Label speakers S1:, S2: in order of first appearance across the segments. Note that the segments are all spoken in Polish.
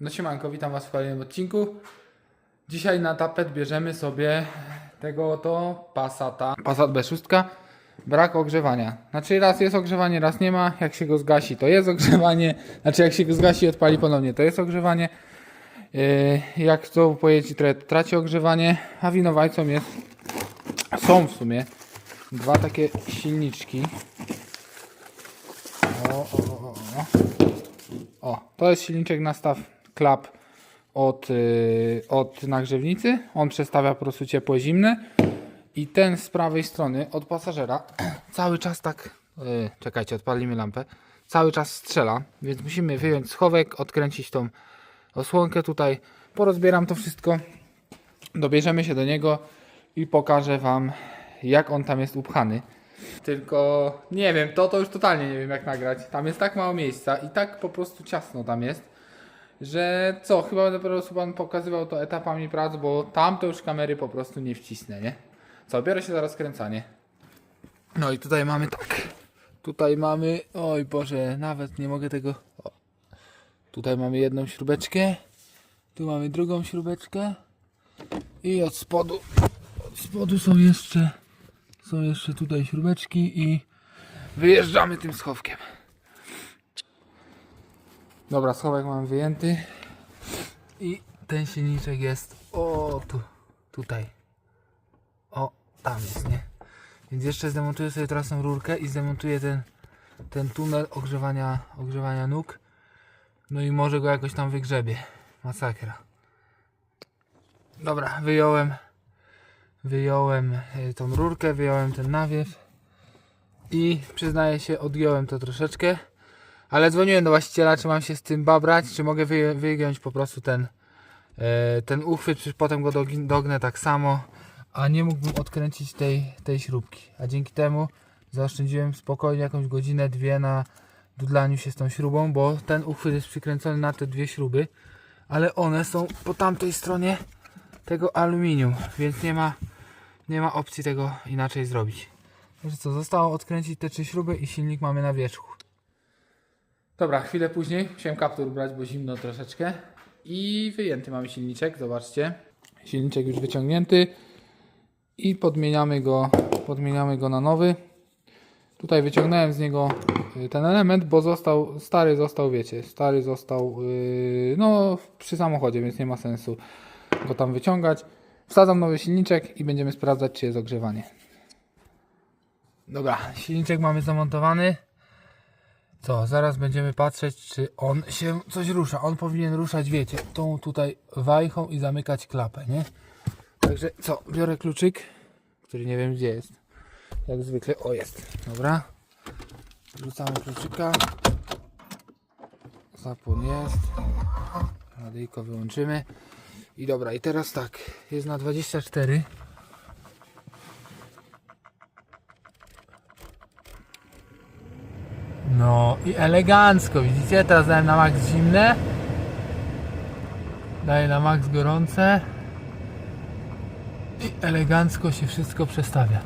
S1: No siemanko, witam was w kolejnym odcinku. Dzisiaj na tapet bierzemy sobie tego oto Passata. Passat B6. Brak ogrzewania. Znaczy raz jest ogrzewanie, raz nie ma. Jak się go zgasi, to jest ogrzewanie. Znaczy jak się go zgasi i odpali ponownie, to jest ogrzewanie. Yy, jak to pojedzie, trochę traci ogrzewanie. A winowajcą jest, są w sumie dwa takie silniczki. O, o, o, o. O, to jest silniczek na staw klap od, yy, od nagrzewnicy. On przestawia po prostu ciepło zimne. I ten z prawej strony od pasażera cały czas tak. Yy, czekajcie, odpalimy lampę. Cały czas strzela, więc musimy wyjąć schowek, odkręcić tą osłonkę tutaj. Porozbieram to wszystko. Dobierzemy się do niego i pokażę Wam, jak on tam jest upchany. Tylko nie wiem, to to już totalnie nie wiem jak nagrać. Tam jest tak mało miejsca i tak po prostu ciasno tam jest, że co, chyba po prostu Wam pokazywał to etapami prac, bo tam to już kamery po prostu nie wcisnę, nie? Co, biorę się za rozkręcanie. No i tutaj mamy tak. Tutaj mamy, oj Boże, nawet nie mogę tego... O. Tutaj mamy jedną śrubeczkę, tu mamy drugą śrubeczkę i od spodu, od spodu są jeszcze są jeszcze tutaj śrubeczki i wyjeżdżamy tym schowkiem. Dobra, schowek mam wyjęty i ten silniczek jest o tu, tutaj. O, tam jest, nie? Więc jeszcze zdemontuję sobie teraz tą rurkę i zdemontuję ten, ten tunel ogrzewania, ogrzewania nóg. No i może go jakoś tam wygrzebie. Masakra. Dobra, wyjąłem wyjąłem y, tą rurkę, wyjąłem ten nawiew i przyznaję się, odgiąłem to troszeczkę, ale dzwoniłem do właściciela, czy mam się z tym babrać, czy mogę wy, wygiąć po prostu ten, e, ten uchwyt, czy potem go dognę tak samo, a nie mógłbym odkręcić tej, tej śrubki, a dzięki temu zaoszczędziłem spokojnie jakąś godzinę, dwie na dudlaniu się z tą śrubą, bo ten uchwyt jest przykręcony na te dwie śruby, ale one są po tamtej stronie tego aluminium, więc nie ma, nie ma opcji tego inaczej zrobić. Także co, zostało odkręcić te trzy śruby i silnik mamy na wierzchu. Dobra, chwilę później musiałem kaptur brać, bo zimno troszeczkę. I wyjęty mamy silniczek, zobaczcie. Silniczek już wyciągnięty i podmieniamy go, podmieniamy go na nowy. Tutaj wyciągnąłem z niego y, ten element, bo został, stary został, wiecie, stary został yy, no przy samochodzie, więc nie ma sensu go tam wyciągać. Wsadzam nowy silniczek i będziemy sprawdzać, czy jest ogrzewanie. Dobra, silniczek mamy zamontowany. Co, zaraz będziemy patrzeć, czy on się coś rusza. On powinien ruszać, wiecie, tą tutaj wajchą i zamykać klapę, nie? Także co, biorę kluczyk, który nie wiem gdzie jest. Jak zwykle, o jest, dobra. Wrzucamy kluczyka. Zapłon jest. Radyjko wyłączymy. I dobra, i teraz tak, jest na 24. No i elegancko, widzicie? Teraz dałem na max zimne. Daję na max gorące. I elegancko się wszystko przestawia.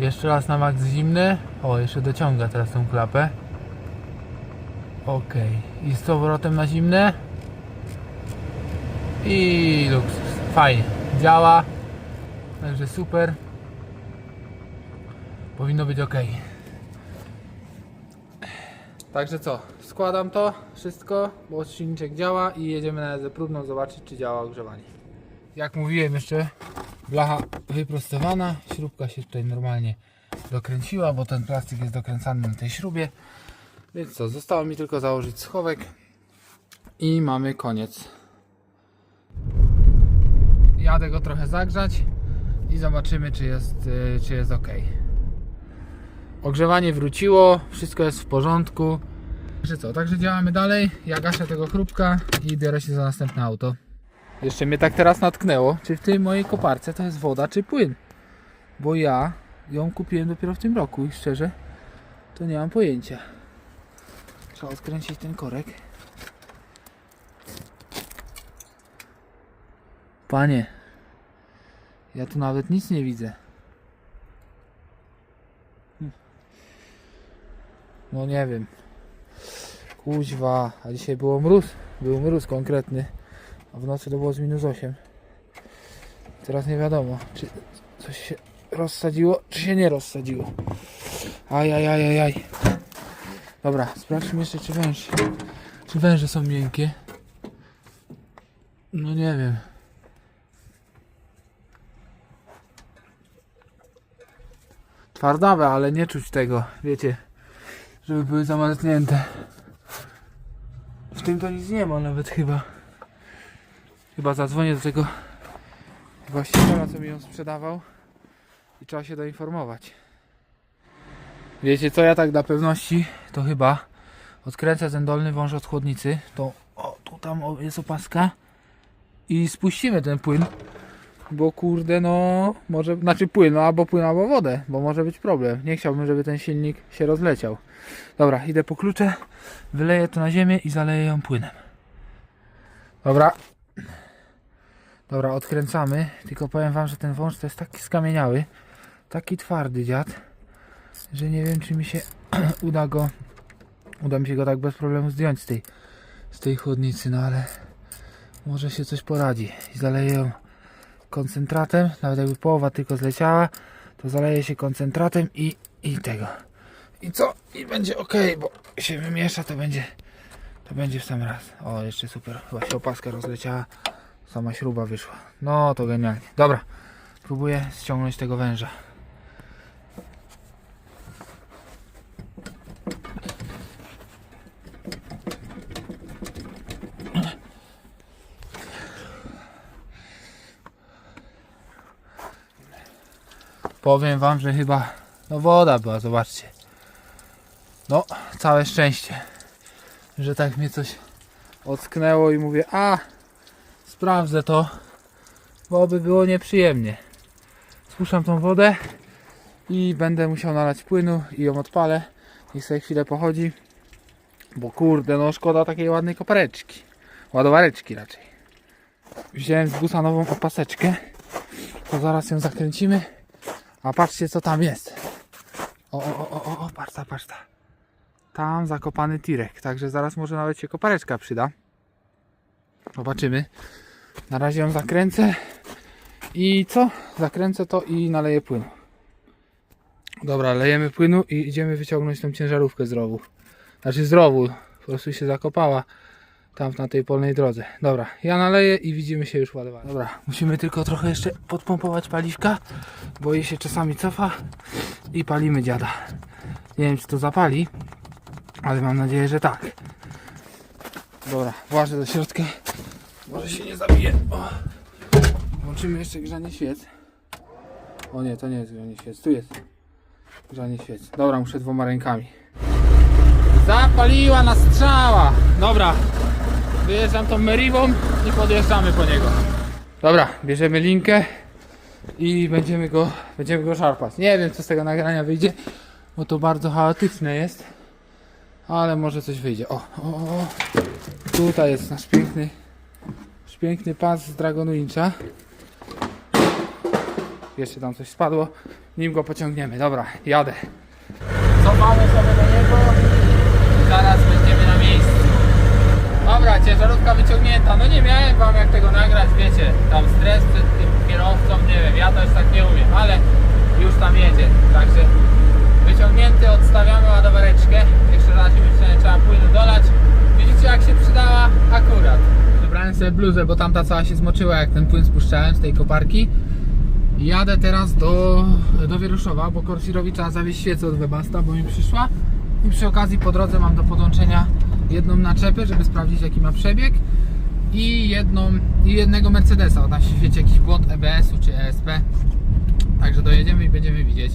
S1: Jeszcze raz na max zimne. O, jeszcze dociąga teraz tą klapę. Ok. I z powrotem na zimne. I luksus. Fajnie. Działa. Także super. Powinno być ok. Także co? Składam to wszystko, bo silniczek działa i jedziemy na jazdę próbną zobaczyć czy działa ogrzewanie. Jak mówiłem jeszcze, blacha wyprostowana, śrubka się tutaj normalnie dokręciła, bo ten plastik jest dokręcany na tej śrubie. Więc co, zostało mi tylko założyć schowek i mamy koniec. Jadę go trochę zagrzać i zobaczymy czy jest, y, czy jest ok. Ogrzewanie wróciło, wszystko jest w porządku. Także co, także działamy dalej. Ja gaszę tego chrupka i biorę się za następne auto. Jeszcze mnie tak teraz natknęło, czy w tej mojej koparce to jest woda czy płyn. Bo ja ją kupiłem dopiero w tym roku i szczerze to nie mam pojęcia. Trzeba odkręcić ten korek. Panie, ja tu nawet nic nie widzę. No nie wiem. Kuźwa, a dzisiaj było mróz. Był mróz konkretny. A w nocy to było z minus 8. Teraz nie wiadomo, czy coś się rozsadziło, czy się nie rozsadziło. Ajajajajaj. Dobra, sprawdźmy jeszcze, czy węż. Czy węże są miękkie? No nie wiem. Twardawe, ale nie czuć tego, wiecie, żeby były zamarznięte. W tym to nic nie ma nawet chyba. Chyba zadzwonię do tego właściciela, co mi ją sprzedawał i trzeba się doinformować. Wiecie co, ja tak dla pewności to chyba odkręcę ten dolny wąż od chłodnicy, to o, tu tam jest opaska i spuścimy ten płyn, bo kurde no, może, znaczy płyn, no albo płyn, albo wodę, bo może być problem. Nie chciałbym, żeby ten silnik się rozleciał. Dobra, idę po klucze, wyleję to na ziemię i zaleję ją płynem. Dobra. Dobra, odkręcamy, tylko powiem wam, że ten wąż to jest taki skamieniały, taki twardy dziad, że nie wiem, czy mi się uda go, uda mi się go tak bez problemu zdjąć z tej, z tej chłodnicy, no ale może się coś poradzi i zaleję ją koncentratem, nawet jakby połowa tylko zleciała, to zaleje się koncentratem i, i tego. I co? I będzie ok, bo się wymiesza, to będzie to będzie w sam raz. O, jeszcze super. Chyba się opaska rozleciała. Sama śruba wyszła. No, to genialnie. Dobra. Próbuję ściągnąć tego węża. Powiem wam, że chyba no woda była, zobaczcie. No, całe szczęście, że tak mnie coś ocknęło i mówię, a sprawdzę to, bo by było nieprzyjemnie. Spuszczam tą wodę i będę musiał nalać płynu i ją odpalę. Niech sobie chwilę pochodzi, bo kurde, no szkoda takiej ładnej kopareczki, ładowareczki raczej. Wziąłem z busa nową opaseczkę, to zaraz ją zakręcimy, a patrzcie co tam jest. O, o, o, o, o, patrz ta, patrz ta. Tam zakopany tirek, także zaraz może nawet się kopareczka przyda. Zobaczymy. Na razie ją zakręcę. I co? Zakręcę to i naleję płynu. Dobra, lejemy płynu i idziemy wyciągnąć tą ciężarówkę z rowu. Znaczy z rowu. Po prostu się zakopała tam na tej polnej drodze. Dobra, ja naleję i widzimy się już ładowanie. Dobra, musimy tylko trochę jeszcze podpompować paliwka, bo jej się czasami cofa i palimy dziada. Nie wiem czy to zapali, ale mam nadzieję, że tak. Dobra, włażę do środka. Może się nie zabije. O. Włączymy jeszcze grzanie świec. O nie, to nie jest grzanie świec. Tu jest grzanie świec. Dobra, muszę dwoma rękami. Zapaliła na strzała. Dobra, wyjeżdżam tą Merivą i podjeżdżamy po niego. Dobra, bierzemy linkę i będziemy go, będziemy go szarpać. Nie wiem co z tego nagrania wyjdzie, bo to bardzo chaotyczne jest. Ale może coś wyjdzie. O, o, o. Tutaj jest nasz piękny, nasz piękny pas z Dragon Wincha. Jeszcze tam coś spadło. Nim go pociągniemy. Dobra, jadę. Cofamy sobie do niego zaraz miejscu. Dobra, ciężarówka wyciągnięta. No nie miałem wam jak tego nagrać, wiecie. Tam stres przed tym kierowcą, nie wiem, ja też tak nie umiem, ale już tam jedzie. Także wyciągnięty, odstawiamy ładowareczkę. Jeszcze raz myślałem, trzeba płynu dolać. Widzicie jak się przydała? Akurat. Wybrałem sobie bluzę, bo tamta cała się zmoczyła jak ten płyn spuszczałem z tej koparki. Jadę teraz do, do Wieruszowa, bo Corsirowi trzeba zawieźć świecę od Webasta, bo mi przyszła. I przy okazji po drodze mam do podłączenia jedną naczepę, żeby sprawdzić jaki ma przebieg i jedną i jednego Mercedesa. Tam się świeci jakiś błąd EBS-u czy ESP. Także dojedziemy i będziemy widzieć.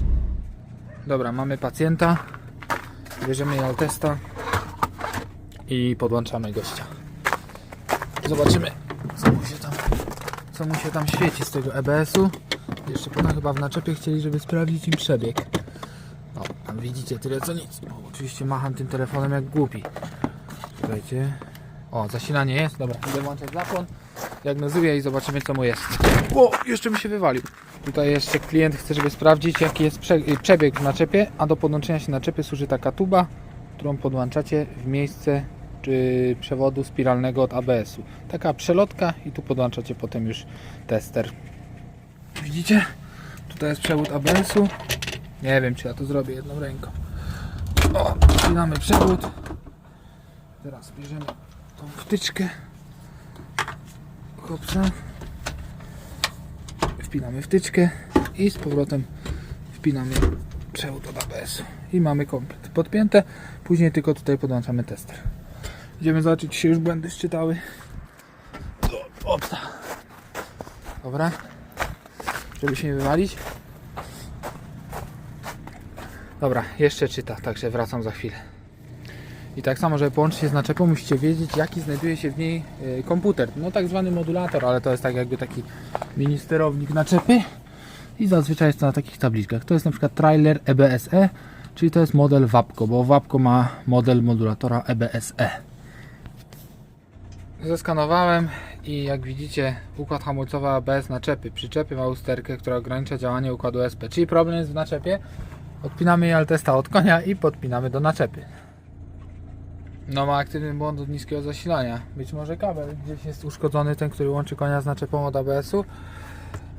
S1: Dobra, mamy pacjenta. Bierzemy jej testa i podłączamy gościa. Zobaczymy, co mu się tam, co mu się tam świeci z tego EBS-u. Jeszcze potem chyba w naczepie chcieli, żeby sprawdzić im przebieg. Widzicie tyle co nic. O, oczywiście macham tym telefonem jak głupi. Słuchajcie. O, zasilanie jest. Dobra, idę włączać zapłon. Diagnozuję i zobaczymy co mu jest. O, jeszcze mi się wywalił. Tutaj jeszcze klient chce, żeby sprawdzić jaki jest prze przebieg w naczepie, a do podłączenia się naczepy służy taka tuba, którą podłączacie w miejsce y, przewodu spiralnego od ABS-u. Taka przelotka i tu podłączacie potem już tester. Widzicie? Tutaj jest przewód ABS-u. Nie wiem, czy ja to zrobię jedną ręką. O, wpinamy przewód. Teraz bierzemy tą wtyczkę. Hopsa. Wpinamy wtyczkę i z powrotem wpinamy przewód od ABS-u. I mamy komplet podpięte. Później tylko tutaj podłączamy tester. Idziemy zobaczyć, czy się już błędy szczytały. Opsa. Dobra. Żeby się nie wywalić. Dobra, jeszcze czyta, także wracam za chwilę. I tak samo, żeby połączyć się z naczepą, musicie wiedzieć, jaki znajduje się w niej y, komputer. No tak zwany modulator, ale to jest tak jakby taki mini sterownik naczepy. I zazwyczaj jest to na takich tabliczkach. To jest na przykład trailer EBSE, czyli to jest model WAPCO, bo WAPCO ma model modulatora E EBSE. Zeskanowałem i jak widzicie układ hamulcowy ABS naczepy. Przyczepy ma usterkę, która ogranicza działanie układu SP. Czyli problem jest w naczepie. Odpinamy jej altesta od konia i podpinamy do naczepy. No ma aktywny błąd od niskiego zasilania. Być może kabel gdzieś jest uszkodzony, ten, który łączy konia z naczepą od ABS-u.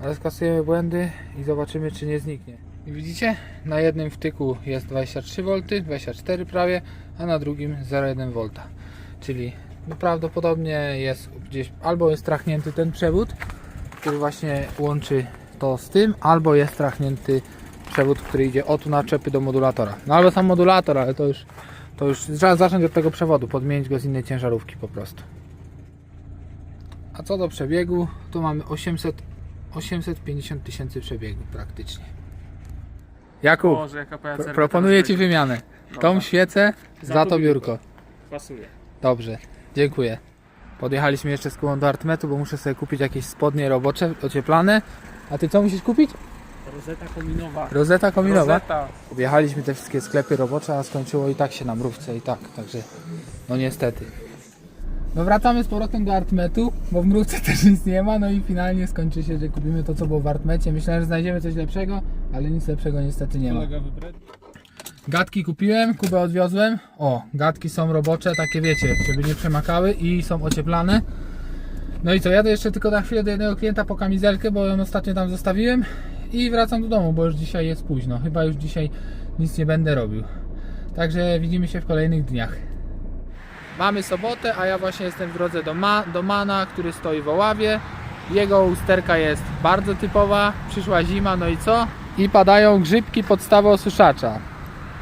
S1: Ale skasujemy błędy i zobaczymy, czy nie zniknie. I widzicie? Na jednym wtyku jest 23V, 24 prawie, a na drugim 0,1 V. Czyli no prawdopodobnie jest gdzieś albo jest trachnięty ten przewód, który właśnie łączy to z tym, albo jest trachnięty przewód, który idzie od naczepy do modulatora. No albo sam modulator, ale to już, to już trzeba zacząć od tego przewodu, podmienić go z innej ciężarówki po prostu. A co do przebiegu, tu mamy 800, 850 tysięcy przebiegu praktycznie. Jakub,
S2: Boże,
S1: pro, proponuję Ci wymianę. Tą świecę za,
S2: Za
S1: to biurko.
S2: Pasuje.
S1: Dobrze, dziękuję. Podjechaliśmy jeszcze z koło do Artmetu, bo muszę sobie kupić jakieś spodnie robocze, ocieplane. A ty co musisz kupić?
S2: Rozeta kominowa.
S1: Rozeta kominowa.
S2: Rozeta.
S1: Objechaliśmy te wszystkie sklepy robocze, a skończyło i tak się na mrówce i tak, także no niestety. No wracamy z powrotem do Artmetu, bo w mrówce też nic nie ma, no i finalnie skończy się, że kupimy to co było w Artmecie. Myślałem, że znajdziemy coś lepszego, ale nic lepszego niestety nie ma. Gatki kupiłem, kubę odwiozłem. O, gatki są robocze, takie wiecie, żeby nie przemakały i są ocieplane. No i co, jadę jeszcze tylko na chwilę do jednego klienta po kamizelkę, bo ją ostatnio tam zostawiłem i wracam do domu, bo już dzisiaj jest późno. Chyba już dzisiaj nic nie będę robił. Także widzimy się w kolejnych dniach. Mamy sobotę, a ja właśnie jestem w drodze do, Ma do Mana, który stoi w Oławie. Jego usterka jest bardzo typowa. Przyszła zima, no i co? I padają grzybki podstawy osuszacza.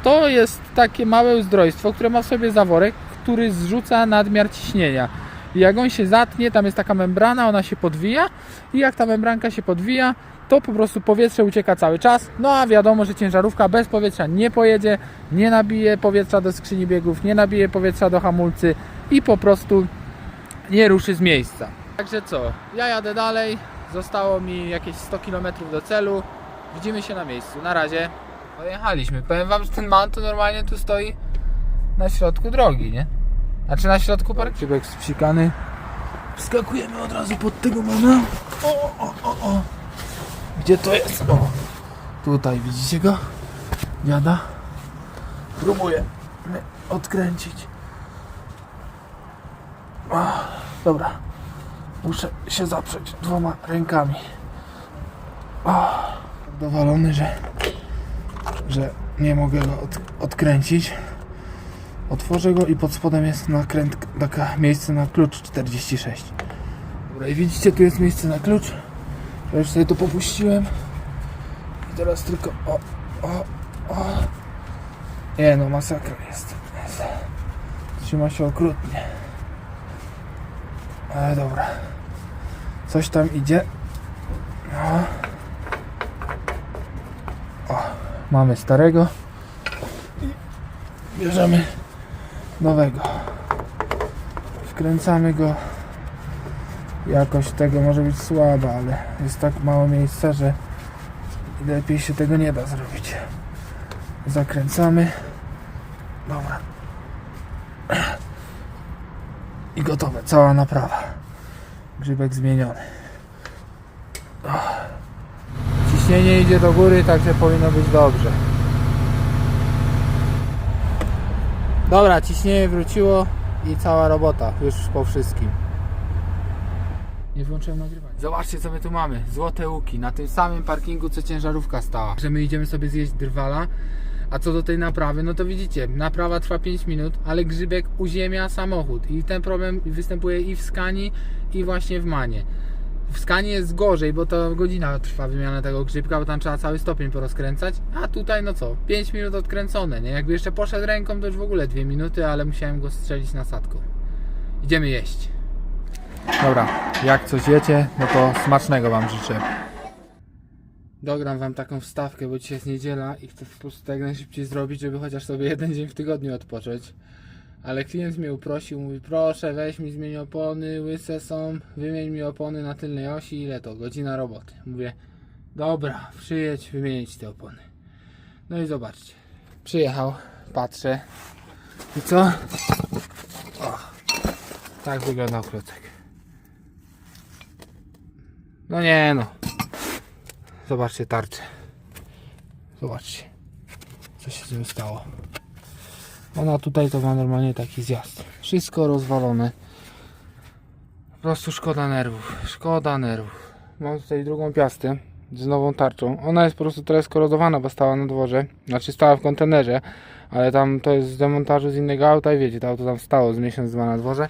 S1: To jest takie małe uzdrojstwo, które ma w sobie zaworek, który zrzuca nadmiar ciśnienia. I jak on się zatnie, tam jest taka membrana, ona się podwija i jak ta membranka się podwija, to po prostu powietrze ucieka cały czas. No a wiadomo, że ciężarówka bez powietrza nie pojedzie, nie nabije powietrza do skrzyni biegów, nie nabije powietrza do hamulcy i po prostu nie ruszy z miejsca. Także co, ja jadę dalej, zostało mi jakieś 100 km do celu. Widzimy się na miejscu. Na razie. Pojechaliśmy. Powiem wam, że ten man to normalnie tu stoi na środku drogi, nie? Znaczy na środku parku. Szybek spsikany. Wskakujemy od razu pod tego mana. O, o, o, o. Gdzie to jest? O. Tutaj widzicie go? Dziada. Próbuję odkręcić. O, dobra. Muszę się zaprzeć dwoma rękami. O, dowalony, że że nie mogę go od, odkręcić. Otworzę go i pod spodem jest nakręt, taka miejsce na klucz 46. Dobra, i widzicie, tu jest miejsce na klucz. Ja już sobie to popuściłem. I teraz tylko. O, o, o. Nie no, masakra jest. Trzyma się okrutnie. Ale dobra. Coś tam idzie. No. Mamy starego i bierzemy nowego. Wkręcamy go. Jakość tego może być słaba, ale jest tak mało miejsca, że lepiej się tego nie da zrobić. Zakręcamy. Dobra. I gotowe. Cała naprawa. Grzybek zmieniony. Ciśnienie idzie do góry, także powinno być dobrze. Dobra, ciśnienie wróciło i cała robota już po wszystkim. Nie włączyłem nagrywania. Zobaczcie co my tu mamy. Złote łuki na tym samym parkingu co ciężarówka stała. Że my idziemy sobie zjeść drwala. A co do tej naprawy, no to widzicie, naprawa trwa 5 minut, ale grzybek uziemia samochód. I ten problem występuje i w Skani, i właśnie w Manie. W Skanie jest gorzej, bo to godzina trwa wymiana tego grzybka, bo tam trzeba cały stopień porozkręcać. A tutaj no co, 5 minut odkręcone, nie? Jakby jeszcze poszedł ręką, to już w ogóle 2 minuty, ale musiałem go strzelić nasadką. Idziemy jeść. Dobra, jak coś jecie, no to smacznego Wam życzę. Dogram Wam taką wstawkę, bo dzisiaj jest niedziela i chcę po prostu tak najszybciej zrobić, żeby chociaż sobie jeden dzień w tygodniu odpocząć. Ale klient mnie uprosił, mówi proszę weź mi zmień opony, łyse są, wymień mi opony na tylnej osi, ile to? Godzina roboty. Mówię, dobra, przyjedź wymienić te opony. No i zobaczcie. Przyjechał, patrzę. I co? O, tak wyglądał klocek. No nie no. Zobaczcie tarczę. Zobaczcie. Co się z tym stało. Ona tutaj to ma normalnie taki zjazd. Wszystko rozwalone. Po prostu szkoda nerwów. Szkoda nerwów. Mam tutaj drugą piastę z nową tarczą. Ona jest po prostu teraz korodowana, bo stała na dworze. Znaczy stała w kontenerze, ale tam to jest z demontażu z innego auta i wiecie, to auto tam stało z miesiąc, dwa na dworze.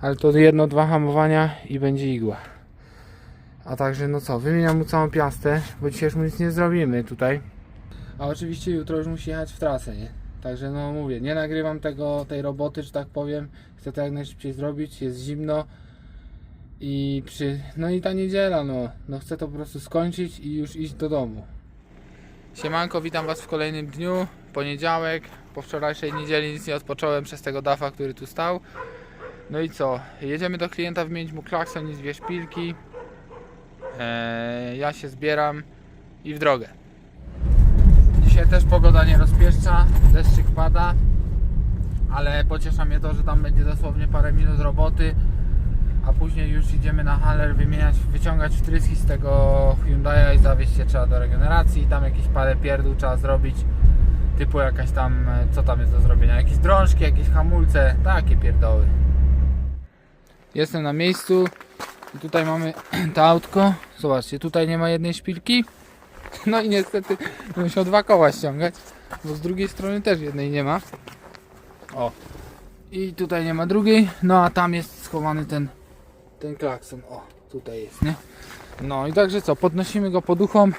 S1: Ale to jedno, dwa hamowania i będzie igła. A także no co, wymieniam mu całą piastę, bo dzisiaj już mu nic nie zrobimy tutaj. A oczywiście jutro już musi jechać w trasę, nie? Także no mówię, nie nagrywam tego, tej roboty, że tak powiem. Chcę to jak najszybciej zrobić, jest zimno. I przy, no i ta niedziela, no, no chcę to po prostu skończyć i już iść do domu. Siemanko, witam Was w kolejnym dniu, poniedziałek. Po wczorajszej niedzieli nic nie odpocząłem przez tego dafa, który tu stał. No i co, jedziemy do klienta wymienić mu klakson i dwie szpilki. Eee, ja się zbieram i w drogę. Dzisiaj też pogoda nie rozpieszcza, deszczyk pada, ale pociesza mnie to, że tam będzie dosłownie parę minut roboty, a później już idziemy na haler wymieniać, wyciągać wtryski z tego Hyundai'a i zawieźć się trzeba do regeneracji, tam jakieś parę pierdół trzeba zrobić, typu jakaś tam, e, co tam jest do zrobienia, jakieś drążki, jakieś hamulce, takie pierdoły. Jestem na miejscu i tutaj mamy to autko, zobaczcie, tutaj nie ma jednej szpilki, no i niestety musiał dwa koła ściągać, bo z drugiej strony też jednej nie ma. O. I tutaj nie ma drugiej, no a tam jest schowany ten, ten klakson. O, tutaj jest, nie? No i także co, podnosimy go pod uchom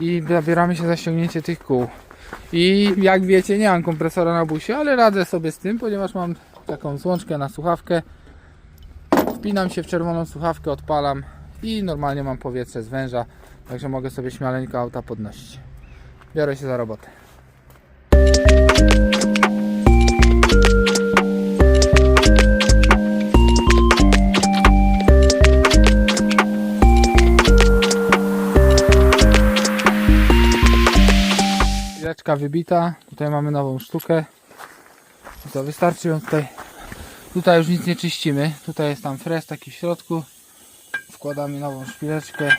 S1: i zabieramy się za ściągnięcie tych kół. I jak wiecie, nie mam kompresora na busie, ale radzę sobie z tym, ponieważ mam taką złączkę na słuchawkę. Wpinam się w czerwoną słuchawkę, odpalam i normalnie mam powietrze z węża. Także mogę sobie śmialeńko auta podnosić. Biorę się za robotę. Chwileczka wybita. Tutaj mamy nową sztukę. To wystarczy ją tutaj. Tutaj już nic nie czyścimy. Tutaj jest tam fres taki w środku. Wkładamy nową szpileczkę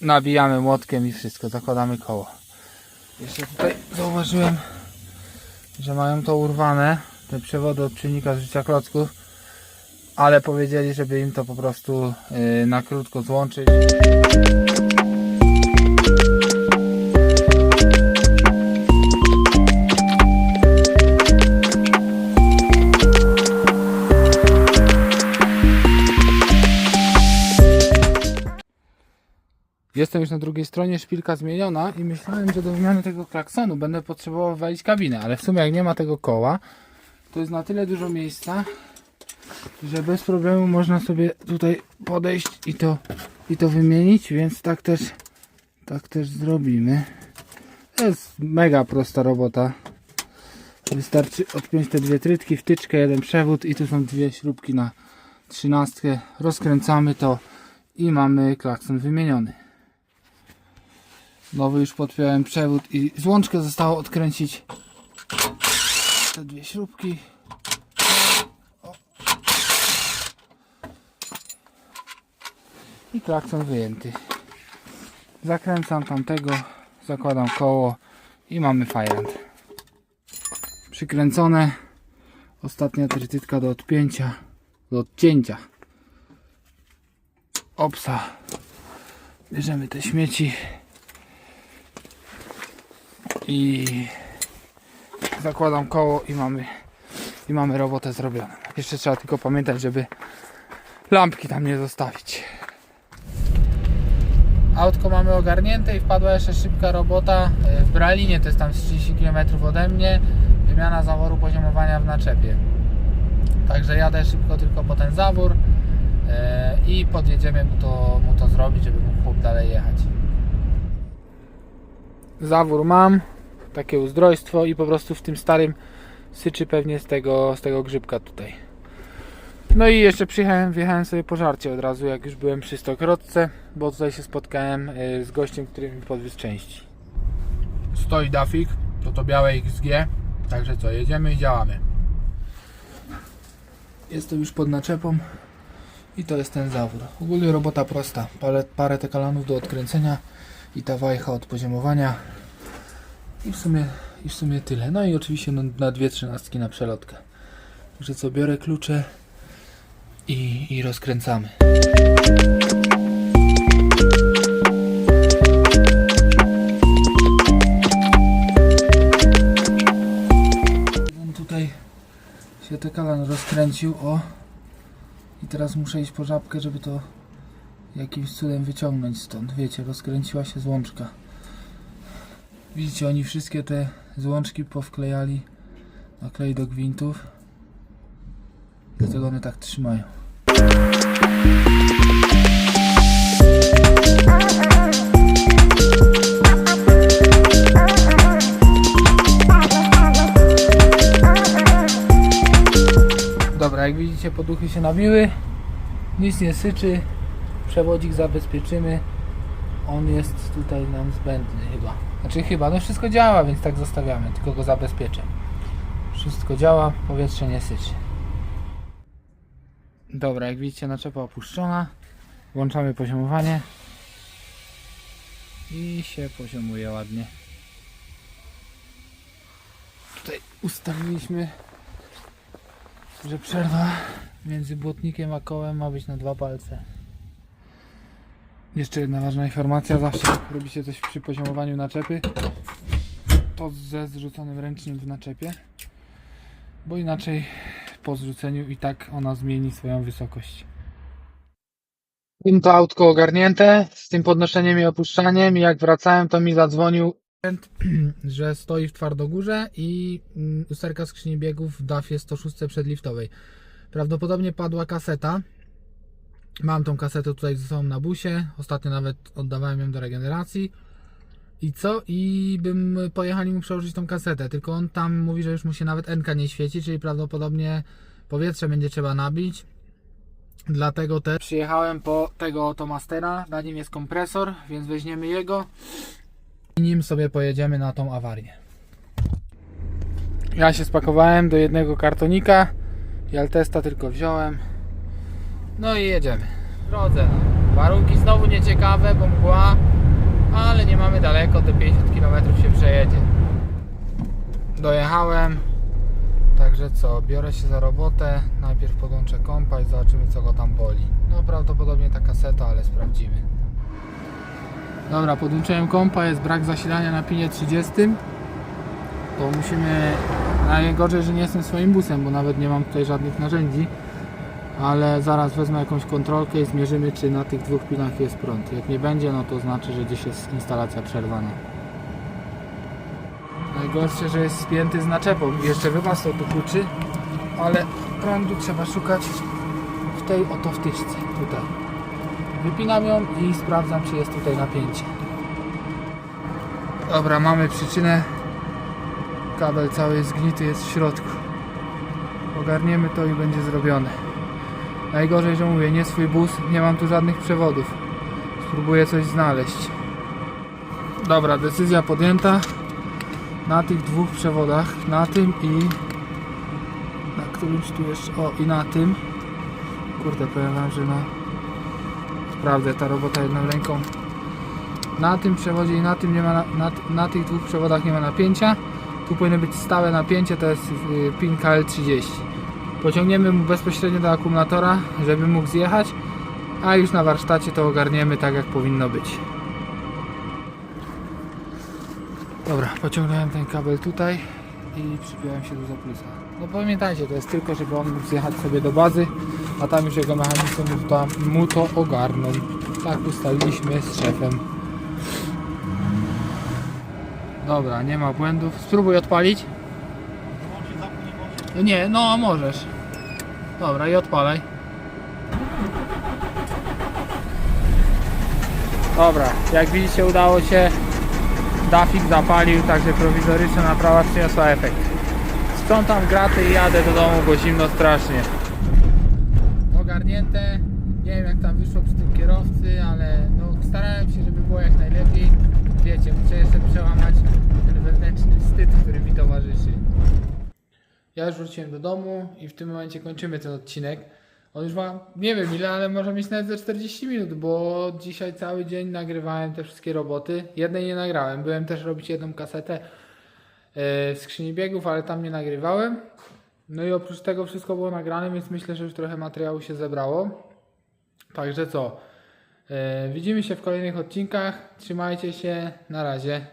S1: nabijamy młotkiem i wszystko, zakładamy koło. Jeszcze tutaj zauważyłem, że mają to urwane, te przewody od czynnika życia klocków, ale powiedzieli, żeby im to po prostu yy, na krótko złączyć. Jestem już na drugiej stronie, szpilka zmieniona i myślałem, że do wymiany tego klaksonu będę potrzebował walić kabinę, ale w sumie jak nie ma tego koła, to jest na tyle dużo miejsca, że bez problemu można sobie tutaj podejść i to, i to wymienić, więc tak też, tak też zrobimy. To jest mega prosta robota. Wystarczy odpiąć te dwie trytki, wtyczkę, jeden przewód i tu są dwie śrubki na trzynastkę. Rozkręcamy to i mamy klakson wymieniony. Nowy już podpiąłem przewód i złączkę zostało odkręcić te dwie śrubki. O. I klakson wyjęty. Zakręcam tamtego, zakładam koło i mamy fajrant. Przykręcone. Ostatnia trytytka do odpięcia, do odcięcia. Opsa. Bierzemy te śmieci i zakładam koło i mamy i mamy robotę zrobioną. Jeszcze trzeba tylko pamiętać, żeby lampki tam nie zostawić. Autko mamy ogarnięte i wpadła jeszcze szybka robota e, w Bralinie, to jest tam z 30 km ode mnie, wymiana zaworu poziomowania w naczepie. Także jadę szybko tylko po ten zawór e, i podjedziemy mu to, mu to zrobić, żeby mógł dalej jechać. Zawór mam, takie uzdrojstwo i po prostu w tym starym syczy pewnie z tego, z tego grzybka tutaj. No i jeszcze przyjechałem, wjechałem sobie po żarcie od razu, jak już byłem przy Stokrotce, bo tutaj się spotkałem y, z gościem, który mi podwiózł części. Stoi Dafik, to to białe XG, także co, jedziemy i działamy. Jestem już pod naczepą i to jest ten zawór. Ogólnie robota prosta, parę, parę tekalanów do odkręcenia i ta wajcha od poziomowania i w sumie, i w sumie tyle. No i oczywiście no, na dwie trzynastki na przelotkę. Także co, biorę klucze i, i rozkręcamy. Tutaj się tekalan rozkręcił, o. I teraz muszę iść po żabkę, żeby to jakimś cudem wyciągnąć stąd. Wiecie, rozkręciła się złączka. Widzicie, oni wszystkie te złączki powklejali na klej do gwintów. Dlatego one tak trzymają. Dobra, jak widzicie poduchy się nabiły. Nic nie syczy. Przewodzik zabezpieczymy. On jest tutaj nam zbędny chyba. Znaczy chyba, no wszystko działa, więc tak zostawiamy, tylko go zabezpieczę. Wszystko działa, powietrze nie syczy. Dobra, jak widzicie naczepa opuszczona. Włączamy poziomowanie. I się poziomuje ładnie. Tutaj ustawiliśmy, że przerwa między błotnikiem a kołem ma być na dwa palce. Jeszcze jedna ważna informacja, zawsze jak robicie coś przy poziomowaniu naczepy, to ze zrzuconym ręcznym w naczepie, bo inaczej po zrzuceniu i tak ona zmieni swoją wysokość. Tym to autko ogarnięte, z tym podnoszeniem i opuszczaniem. I Jak wracałem, to mi zadzwonił, że stoi w Twardogórze i mm, usterka skrzyni biegów w DAF-ie 106 przedliftowej. Prawdopodobnie padła kaseta. Mam tą kasetę tutaj ze sobą na busie. Ostatnio nawet oddawałem ją do regeneracji. I co? I bym pojechali mu przełożyć tą kasetę. Tylko on tam mówi, że już mu się nawet NK nie świeci, czyli prawdopodobnie powietrze będzie trzeba nabić. Dlatego też przyjechałem po tego oto Mastera. Na nim jest kompresor, więc weźmiemy jego i nim sobie pojedziemy na tą awarię. Ja się spakowałem do jednego kartonika. I Altesta tylko wziąłem. No i jedziemy. W drodze. Warunki znowu nieciekawe, bo mgła, ale nie mamy daleko, te 50 km się przejedzie. Dojechałem. Także co, biorę się za robotę. Najpierw podłączę kompa i zobaczymy co go tam boli. No prawdopodobnie ta kaseta, ale sprawdzimy. Dobra, podłączyłem kompa, jest brak zasilania na pinie 30. To musimy. Najgorzej, że nie jestem swoim busem, bo nawet nie mam tutaj żadnych narzędzi. Ale zaraz wezmę jakąś kontrolkę i zmierzymy, czy na tych dwóch pinach jest prąd. Jak nie będzie, no to znaczy, że gdzieś jest instalacja przerwana. Najgorsze, że jest spięty z naczepą. Jeszcze wywasł do kluczy, ale prądu trzeba szukać w tej oto wtyczce. Tutaj. Wypinam ją i sprawdzam, czy jest tutaj napięcie. Dobra, mamy przyczynę. Kabel cały zgnity jest w środku. Ogarniemy to i będzie zrobione. Najgorzej, że mówię, nie swój bus, nie mam tu żadnych przewodów. Spróbuję coś znaleźć. Dobra, decyzja podjęta. Na tych dwóch przewodach, na tym i na którymś tu jeszcze, o i na tym. Kurde, powiem wam, że na Sprawdzę, ta robota jedną ręką. Na tym przewodzie i na tym nie ma, na, na, na tych dwóch przewodach nie ma napięcia. Tu powinno być stałe napięcie, to jest y, pin KL30. Pociągniemy mu bezpośrednio do akumulatora, żeby mógł zjechać, a już na warsztacie to ogarniemy tak jak powinno być. Dobra, pociągnąłem ten kabel tutaj i przypiąłem się do zaplusa. No pamiętajcie, to jest tylko, żeby on mógł zjechać sobie do bazy, a tam już jego mechanizmy mu to, mu to ogarną. Tak ustaliliśmy z szefem. Dobra, nie ma błędów. Spróbuj odpalić. No Nie, no możesz. Dobra, i odpalaj. Dobra, jak widzicie udało się. Dafik zapalił, także prowizoryczna naprawa przyniosła efekt. Sprzątam graty i jadę do domu, bo zimno strasznie. Ogarnięte. Nie wiem jak tam wyszło przy tym kierowcy, ale no starałem się, żeby było jak najlepiej. Wiecie, muszę jeszcze przełamać ten wewnętrzny wstyd, który mi towarzyszy. Ja już wróciłem do domu i w tym momencie kończymy ten odcinek. On już ma, nie wiem ile, ale może mieć nawet ze 40 minut, bo dzisiaj cały dzień nagrywałem te wszystkie roboty. Jednej nie nagrałem, byłem też robić jedną kasetę e, w skrzyni biegów, ale tam nie nagrywałem. No i oprócz tego wszystko było nagrane, więc myślę, że już trochę materiału się zebrało. Także co? E, Widzimy się w kolejnych odcinkach. Trzymajcie się. Na razie.